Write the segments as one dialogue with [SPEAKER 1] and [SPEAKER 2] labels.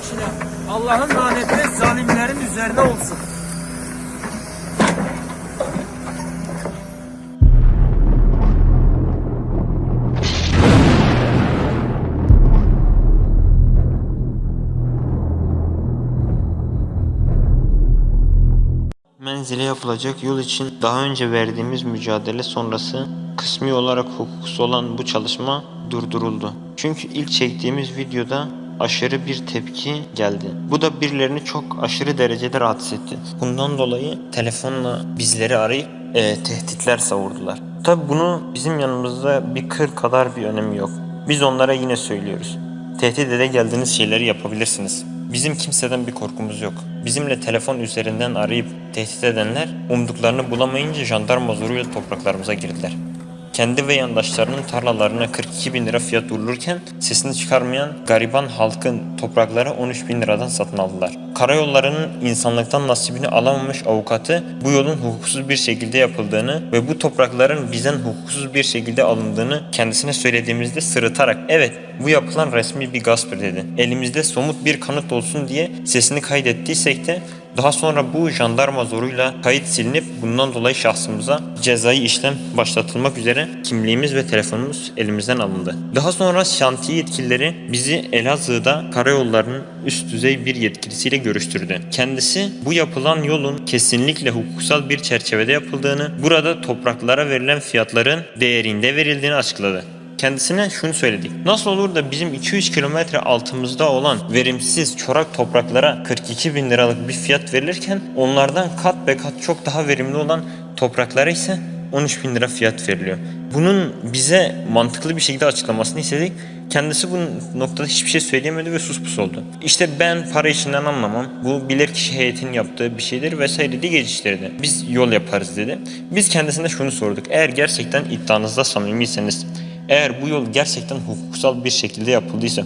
[SPEAKER 1] boşuna. Allah'ın laneti zalimlerin üzerine olsun.
[SPEAKER 2] Menzile yapılacak yol için daha önce verdiğimiz mücadele sonrası kısmi olarak hukuksuz olan bu çalışma durduruldu. Çünkü ilk çektiğimiz videoda aşırı bir tepki geldi. Bu da birilerini çok aşırı derecede rahatsız etti. Bundan dolayı telefonla bizleri arayıp e, tehditler savurdular. Tabi bunu bizim yanımızda bir kır kadar bir önemi yok. Biz onlara yine söylüyoruz. Tehdit ede geldiğiniz şeyleri yapabilirsiniz. Bizim kimseden bir korkumuz yok. Bizimle telefon üzerinden arayıp tehdit edenler umduklarını bulamayınca jandarma zoruyla topraklarımıza girdiler. Kendi ve yandaşlarının tarlalarına 42 bin lira fiyat vurulurken sesini çıkarmayan gariban halkın toprakları 13 bin liradan satın aldılar. Karayollarının insanlıktan nasibini alamamış avukatı bu yolun hukuksuz bir şekilde yapıldığını ve bu toprakların bizden hukuksuz bir şekilde alındığını kendisine söylediğimizde sırıtarak evet bu yapılan resmi bir gasptır dedi. Elimizde somut bir kanıt olsun diye sesini kaydettiysek de daha sonra bu jandarma zoruyla kayıt silinip bundan dolayı şahsımıza cezai işlem başlatılmak üzere kimliğimiz ve telefonumuz elimizden alındı. Daha sonra şantiye yetkilileri bizi Elazığ'da karayollarının üst düzey bir yetkilisiyle görüştürdü. Kendisi bu yapılan yolun kesinlikle hukuksal bir çerçevede yapıldığını, burada topraklara verilen fiyatların değerinde verildiğini açıkladı. Kendisine şunu söyledik. Nasıl olur da bizim 200 kilometre altımızda olan verimsiz çorak topraklara 42 bin liralık bir fiyat verilirken onlardan kat be kat çok daha verimli olan topraklara ise 13 bin lira fiyat veriliyor. Bunun bize mantıklı bir şekilde açıklamasını istedik. Kendisi bu noktada hiçbir şey söyleyemedi ve suspus oldu. İşte ben para işinden anlamam. Bu bilirkişi heyetinin yaptığı bir şeydir vesaire diye geçiştirdi. Biz yol yaparız dedi. Biz kendisine şunu sorduk. Eğer gerçekten iddianızda samimiyseniz eğer bu yol gerçekten hukuksal bir şekilde yapıldıysa,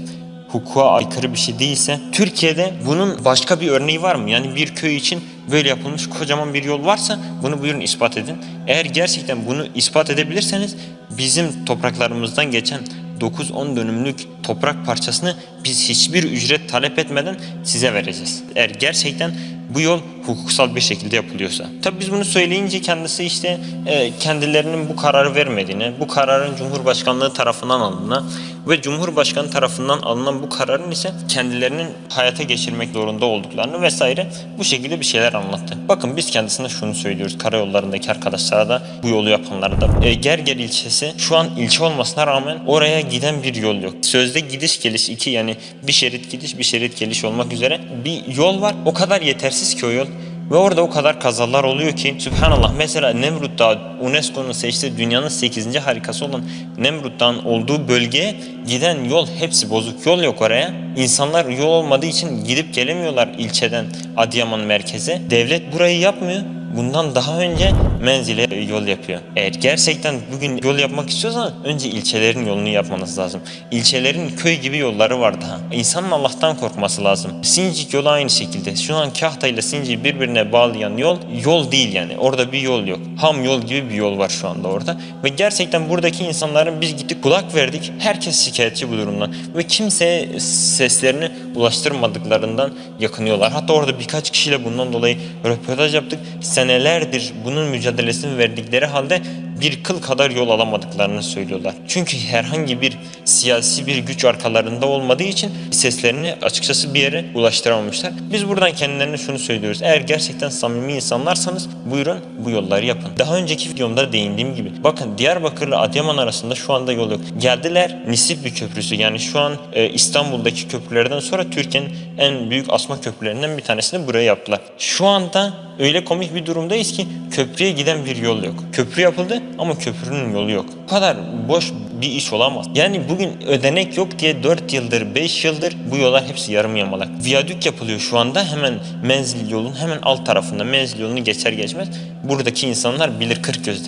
[SPEAKER 2] hukuka aykırı bir şey değilse, Türkiye'de bunun başka bir örneği var mı? Yani bir köy için böyle yapılmış kocaman bir yol varsa bunu buyurun ispat edin. Eğer gerçekten bunu ispat edebilirseniz bizim topraklarımızdan geçen 9-10 dönümlük toprak parçasını biz hiçbir ücret talep etmeden size vereceğiz. Eğer gerçekten bu yol hukuksal bir şekilde yapılıyorsa. Tabii biz bunu söyleyince kendisi işte e, kendilerinin bu kararı vermediğini, bu kararın Cumhurbaşkanlığı tarafından alındığını ve Cumhurbaşkanı tarafından alınan bu kararın ise kendilerinin hayata geçirmek zorunda olduklarını vesaire bu şekilde bir şeyler anlattı. Bakın biz kendisine şunu söylüyoruz karayollarındaki arkadaşlara da bu yolu yapanlara da. E, Gerger ilçesi şu an ilçe olmasına rağmen oraya giden bir yol yok. Sözde gidiş geliş iki yani bir şerit gidiş bir şerit geliş olmak üzere bir yol var. O kadar yetersiz ki o yol. Ve orada o kadar kazalar oluyor ki Sübhanallah mesela Nemrut Dağı UNESCO'nun seçtiği dünyanın 8. harikası olan Nemrut Dağı'nın olduğu bölgeye giden yol hepsi bozuk. Yol yok oraya. İnsanlar yol olmadığı için gidip gelemiyorlar ilçeden Adıyaman merkeze. Devlet burayı yapmıyor. Bundan daha önce menzile yol yapıyor. Eğer gerçekten bugün yol yapmak istiyorsan önce ilçelerin yolunu yapmanız lazım. İlçelerin köy gibi yolları var daha. İnsanın Allah'tan korkması lazım. Sincik yolu aynı şekilde. Şu an Kahta ile Sincik'i birbirine bağlayan yol yol değil yani. Orada bir yol yok. Ham yol gibi bir yol var şu anda orada. Ve gerçekten buradaki insanların biz gittik kulak verdik. Herkes şikayetçi bu durumdan. Ve kimseye seslerini ulaştırmadıklarından yakınıyorlar. Hatta orada birkaç kişiyle bundan dolayı röportaj yaptık. Senelerdir bunun mücadelesini verdikleri halde bir kıl kadar yol alamadıklarını söylüyorlar. Çünkü herhangi bir siyasi bir güç arkalarında olmadığı için seslerini açıkçası bir yere ulaştıramamışlar. Biz buradan kendilerine şunu söylüyoruz. Eğer gerçekten samimi insanlarsanız buyurun bu yolları yapın. Daha önceki videomda değindiğim gibi. Bakın Diyarbakır'la Adıyaman arasında şu anda yol yok. Geldiler Nisip köprüsü yani şu an e, İstanbul'daki köprülerden sonra Türkiye'nin en büyük asma köprülerinden bir tanesini buraya yaptılar. Şu anda öyle komik bir durumdayız ki köprüye giden bir yol yok. Köprü yapıldı ama köprünün yolu yok. Bu kadar boş bir iş olamaz. Yani bugün ödenek yok diye 4 yıldır 5 yıldır bu yollar hepsi yarım yamalak. Viyadük yapılıyor şu anda hemen menzil yolun hemen alt tarafında menzil yolunu geçer geçmez. Buradaki insanlar bilir 40 göz.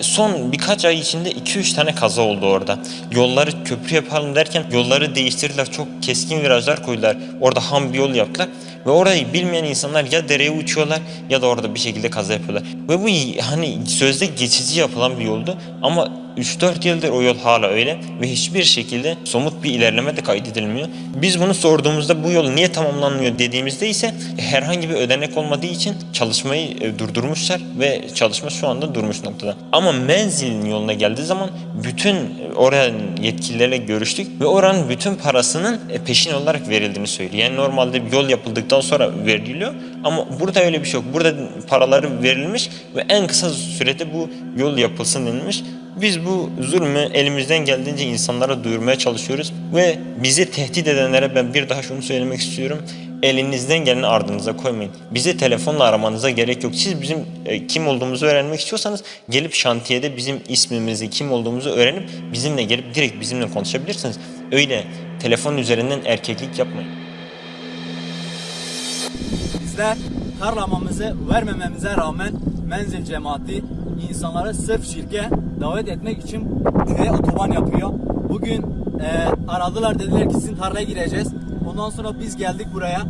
[SPEAKER 2] Son birkaç ay içinde 2-3 tane kaza oldu orada. Yolları köprü yapalım derken yolları değiştirdiler. Çok keskin virajlar koydular. Orada ham bir yol yaptılar. Ve orayı bilmeyen insanlar ya dereye uçuyorlar ya da orada bir şekilde kaza yapıyorlar. Ve bu hani sözde geçici yapılan bir yoldu ama 3-4 yıldır o yol hala öyle ve hiçbir şekilde somut bir ilerleme de kaydedilmiyor. Biz bunu sorduğumuzda bu yol niye tamamlanmıyor dediğimizde ise herhangi bir ödenek olmadığı için çalışmayı e, durdurmuşlar ve çalışma şu anda durmuş noktada. Ama menzilin yoluna geldiği zaman bütün oranın yetkililerle görüştük ve oranın bütün parasının e, peşin olarak verildiğini söylüyor. Yani normalde yol yapıldıktan sonra veriliyor ama burada öyle bir şey yok. Burada paraları verilmiş ve en kısa sürede bu yol yapılsın denilmiş. Biz bu zulmü elimizden geldiğince insanlara duyurmaya çalışıyoruz ve bizi tehdit edenlere ben bir daha şunu söylemek istiyorum. Elinizden geleni ardınıza koymayın. Bizi telefonla aramanıza gerek yok. Siz bizim e, kim olduğumuzu öğrenmek istiyorsanız gelip şantiyede bizim ismimizi, kim olduğumuzu öğrenip bizimle gelip direkt bizimle konuşabilirsiniz. Öyle telefon üzerinden erkeklik yapmayın.
[SPEAKER 3] Bizler tarlamamızı vermememize rağmen menzil cemaati insanları sırf şirke davet etmek için köye otoban yapıyor. Bugün e, aradılar dediler ki sizin tarlaya gireceğiz. Ondan sonra biz geldik buraya.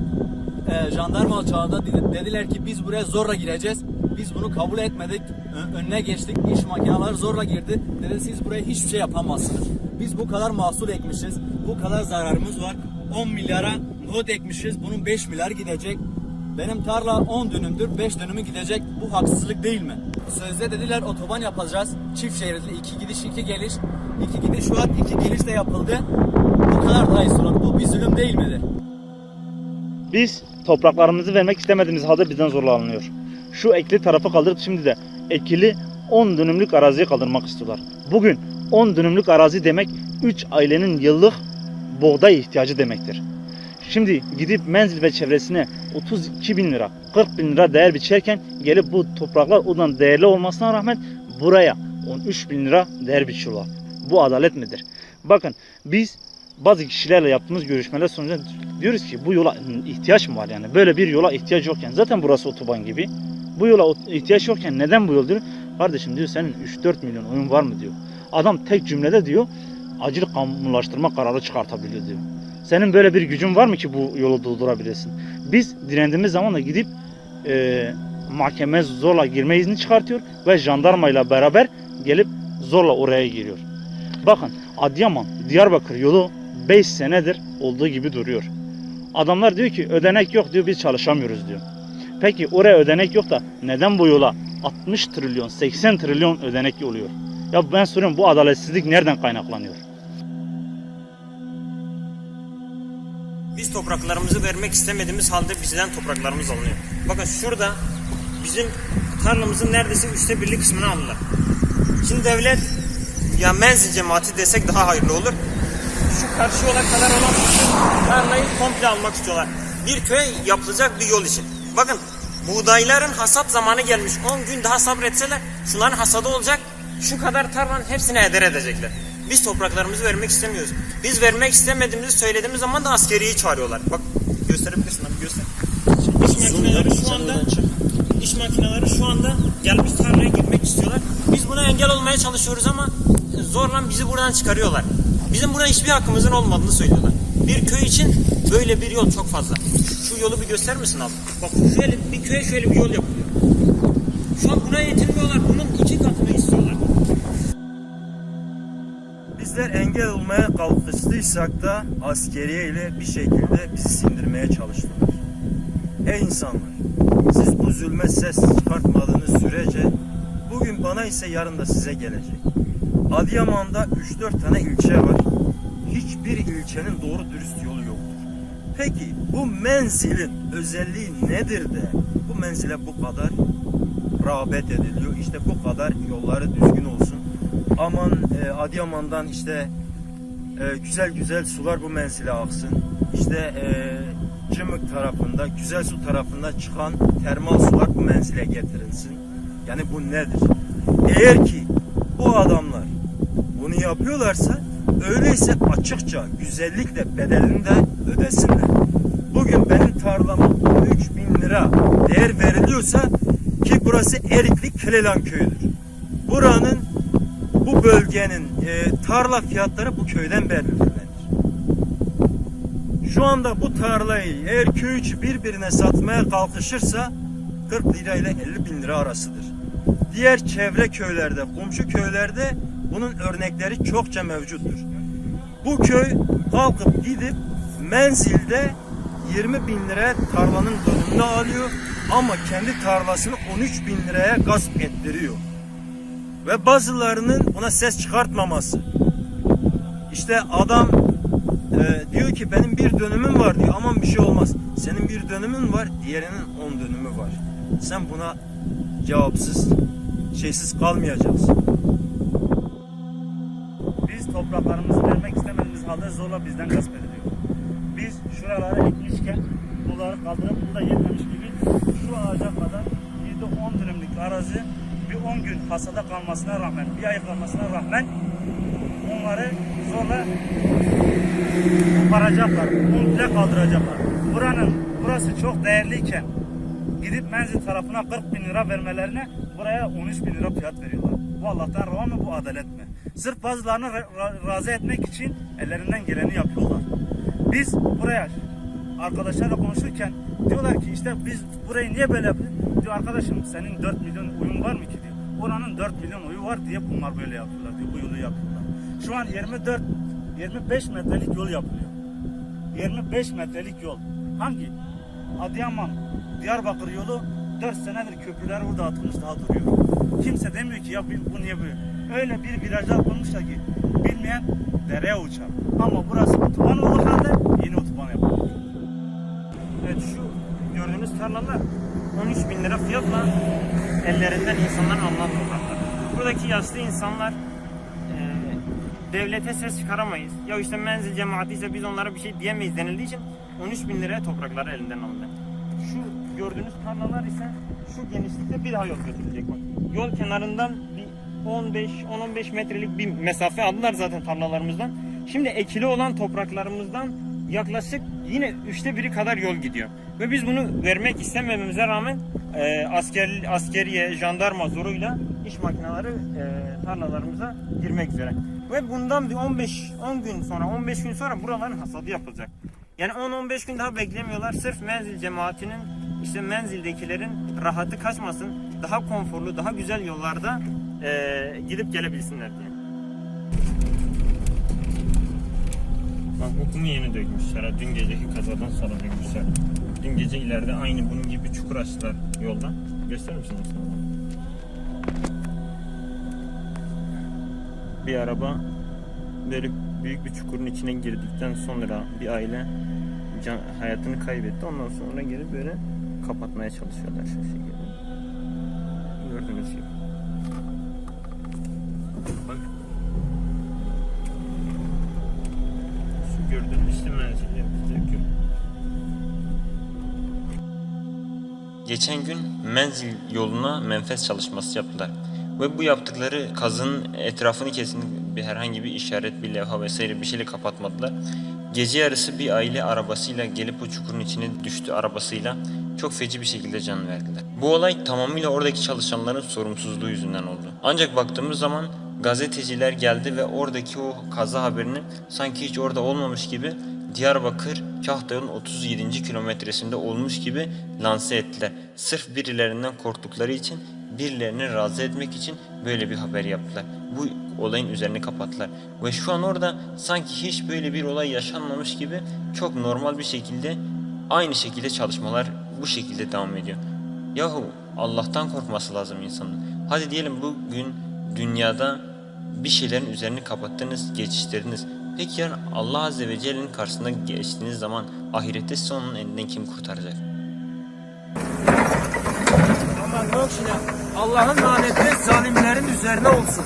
[SPEAKER 3] E, jandarma çağında dedi- dediler ki biz buraya zorla gireceğiz. Biz bunu kabul etmedik. Ö- önüne geçtik. İş makineleri zorla girdi. Dedi siz buraya hiçbir şey yapamazsınız. Biz bu kadar mahsul ekmişiz. Bu kadar zararımız var. 10 milyara nohut ekmişiz. Bunun 5 milyar gidecek. Benim tarla 10 dönümdür, 5 dönümü gidecek. Bu haksızlık değil mi? Sözde dediler otoban yapacağız. Çift şeritli, iki gidiş, iki geliş. İki gidiş var, iki geliş de yapıldı. Bu kadar daha iyi. Bu bir zulüm değil midir?
[SPEAKER 4] Biz topraklarımızı vermek istemediğimiz halde bizden zorla alınıyor. Şu ekli tarafı kaldırıp şimdi de ekili 10 dönümlük araziye kaldırmak istiyorlar. Bugün 10 dönümlük arazi demek 3 ailenin yıllık buğday ihtiyacı demektir. Şimdi gidip menzil ve çevresine 32 bin lira, 40 bin lira değer biçerken gelip bu topraklar ondan değerli olmasına rağmen buraya 13 bin lira değer biçiyorlar. Bu adalet midir? Bakın biz bazı kişilerle yaptığımız görüşmeler sonucunda diyoruz ki bu yola ihtiyaç mı var yani? Böyle bir yola ihtiyaç yokken zaten burası otoban gibi. Bu yola ihtiyaç yokken neden bu yol diyor? Kardeşim diyor senin 3-4 milyon oyun var mı diyor. Adam tek cümlede diyor acil kamulaştırma kararı çıkartabiliyor diyor. Senin böyle bir gücün var mı ki bu yolu durdurabilirsin? Biz direndiğimiz zaman da gidip e, mahkeme zorla girme izni çıkartıyor ve jandarmayla beraber gelip zorla oraya giriyor. Bakın Adıyaman, Diyarbakır yolu 5 senedir olduğu gibi duruyor. Adamlar diyor ki ödenek yok diyor biz çalışamıyoruz diyor. Peki oraya ödenek yok da neden bu yola 60 trilyon 80 trilyon ödenek oluyor? Ya ben soruyorum bu adaletsizlik nereden kaynaklanıyor?
[SPEAKER 2] Biz topraklarımızı vermek istemediğimiz halde bizden topraklarımız alınıyor. Bakın şurada bizim tarlamızın neredeyse üçte birlik kısmını aldılar. Şimdi devlet ya menzil cemaati desek daha hayırlı olur. Şu karşı yola kadar olan tarlayı komple almak istiyorlar. Bir köye yapılacak bir yol için. Bakın buğdayların hasat zamanı gelmiş. 10 gün daha sabretseler şunların hasadı olacak. Şu kadar tarlanın hepsini heder edecekler. Biz topraklarımızı vermek istemiyoruz. Biz vermek istemediğimizi söylediğimiz zaman da askeriyeyi çağırıyorlar. Bak gösterebilirsin abi göster. İş makineleri şu anda iş makineleri şu anda gelmiş tarlaya girmek istiyorlar. Biz buna engel olmaya çalışıyoruz ama zorla bizi buradan çıkarıyorlar. Bizim buna hiçbir hakkımızın olmadığını söylüyorlar. Bir köy için böyle bir yol çok fazla. Şu yolu bir gösterir misin abi? Bak şöyle bir köye şöyle bir yol yapılıyor. Şu an buna yetinmiyorlar. Bunun iki katını istiyorlar.
[SPEAKER 1] Bizler engel olmaya kalkıştıysak da askeriye ile bir şekilde bizi sindirmeye çalıştılar. Ey insanlar, siz bu zulme ses çıkartmadığınız sürece bugün bana ise yarın da size gelecek. Adıyaman'da 3-4 tane ilçe var. Hiçbir ilçenin doğru dürüst yolu yoktur. Peki bu menzilin özelliği nedir de bu menzile bu kadar rağbet ediliyor. İşte bu kadar yolları düzgün olsun. Aman e, Adıyaman'dan işte e, güzel güzel sular bu menzile aksın. İşte e, Cımık tarafında, Güzel Su tarafında çıkan termal sular bu menzile getirilsin. Yani bu nedir? Eğer ki bu adamlar bunu yapıyorlarsa öyleyse açıkça güzellikle bedelini de ödesinler. Bugün benim tarlama 3000 lira değer veriliyorsa ki burası Erikli Kelelan köyüdür. Buranın bu bölgenin e, tarla fiyatları bu köyden belirlenir. Şu anda bu tarlayı eğer köy içi birbirine satmaya kalkışırsa 40 lira ile 50 bin lira arasıdır. Diğer çevre köylerde, komşu köylerde Bunun örnekleri çokça mevcuttur. Bu köy kalkıp gidip menzilde 20 bin liraya tarlanın dönümünü alıyor ama kendi tarlasını 13 bin liraya gasp ettiriyor. Ve bazılarının buna ses çıkartmaması. İşte adam e, diyor ki benim bir dönümüm var diyor aman bir şey olmaz. Senin bir dönümün var diğerinin 10 dönümü var. Sen buna cevapsız şeysiz kalmayacaksın.
[SPEAKER 4] Biz topraklarımızı vermek istemediğimiz halde zorla bizden gasp ediliyor. Biz şuralara ekmişken bunları kaldırıp bu da yetmemiş gibi şu ağaca kadar 7-10 dönümlük arazi bir 10 gün hasada kalmasına rağmen, bir ay kalmasına rağmen onları zorla koparacaklar, komple kaldıracaklar. Buranın, burası çok değerliyken gidip menzil tarafına 40 bin lira vermelerine buraya 13 bin lira fiyat veriyorlar. Bu Allah'tan rava mı bu adalet mi? Sırf bazılarını ra- ra- razı etmek için ellerinden geleni yapıyorlar. Biz buraya arkadaşlarla konuşurken diyorlar ki işte biz burayı niye böyle yapıyoruz? Diyor arkadaşım senin 4 milyon uyun var mı ki. Oranın 4 milyon oyu var diye bunlar böyle yapıyorlar diyor. Bu yolu yapıyorlar. Şu an 24 25 metrelik yol yapılıyor. 25 metrelik yol. Hangi? Adıyaman, Diyarbakır yolu 4 senedir köprüler burada atılmış daha duruyor. Kimse demiyor ki ya bu niye böyle? Öyle bir virajlar koymuşlar ki bilmeyen dereye uçar. Ama burası otoban olduğu halde yeni otoban yapılıyor.
[SPEAKER 2] Evet şu gördüğünüz tarlalar 13 bin lira fiyatla ellerinden insanların alınan topraklar. Buradaki yaşlı insanlar e, devlete ses çıkaramayız. Ya işte menzil cemaati ise biz onlara bir şey diyemeyiz denildiği için 13 bin liraya toprakları elinden alındı. Şu gördüğünüz tarlalar ise şu genişlikte bir daha yol götürecek bak. Yol kenarından bir 15-10-15 metrelik bir mesafe aldılar zaten tarlalarımızdan. Şimdi ekili olan topraklarımızdan yaklaşık yine üçte biri kadar yol gidiyor. Ve biz bunu vermek istemememize rağmen e, asker, askeriye, jandarma zoruyla iş makineleri e, tarlalarımıza girmek üzere. Ve bundan bir 15 10 gün sonra 15 gün sonra buraların hasadı yapılacak. Yani 10-15 gün daha beklemiyorlar. Sırf menzil cemaatinin işte menzildekilerin rahatı kaçmasın. Daha konforlu, daha güzel yollarda e, gidip gelebilsinler diye. Bak bu kumu yeni dökmüşler. ha. Dün geceki kazadan sonra dökmüşler. Dün gece ileride aynı bunun gibi çukur açtılar yolda. Gösterir misin sana? Bir araba böyle büyük bir çukurun içine girdikten sonra bir aile can, hayatını kaybetti. Ondan sonra geri böyle kapatmaya çalışıyorlar şu şekilde. Gördüğünüz gibi. Gördüğünüz yol. Geçen gün menzil yoluna menfez çalışması yaptılar. Ve bu yaptıkları kazının etrafını kesin bir herhangi bir işaret, bir levha vesaire bir şeyle kapatmadılar. Gece yarısı bir aile arabasıyla gelip o çukurun içine düştü arabasıyla çok feci bir şekilde can verdiler. Bu olay tamamıyla oradaki çalışanların sorumsuzluğu yüzünden oldu. Ancak baktığımız zaman gazeteciler geldi ve oradaki o kaza haberini sanki hiç orada olmamış gibi Diyarbakır Kahtay'ın 37. kilometresinde olmuş gibi lanse ettiler. Sırf birilerinden korktukları için birilerini razı etmek için böyle bir haber yaptılar. Bu olayın üzerine kapattılar. Ve şu an orada sanki hiç böyle bir olay yaşanmamış gibi çok normal bir şekilde aynı şekilde çalışmalar bu şekilde devam ediyor. Yahu Allah'tan korkması lazım insanın. Hadi diyelim bugün dünyada bir şeylerin üzerini kapattınız, geçiştirdiniz. Peki yarın Allah Azze ve Celle'nin karşısına geçtiğiniz zaman ahirette sizi onun elinden kim kurtaracak?
[SPEAKER 1] Ama yok şimdi Allah'ın laneti zalimlerin üzerine olsun.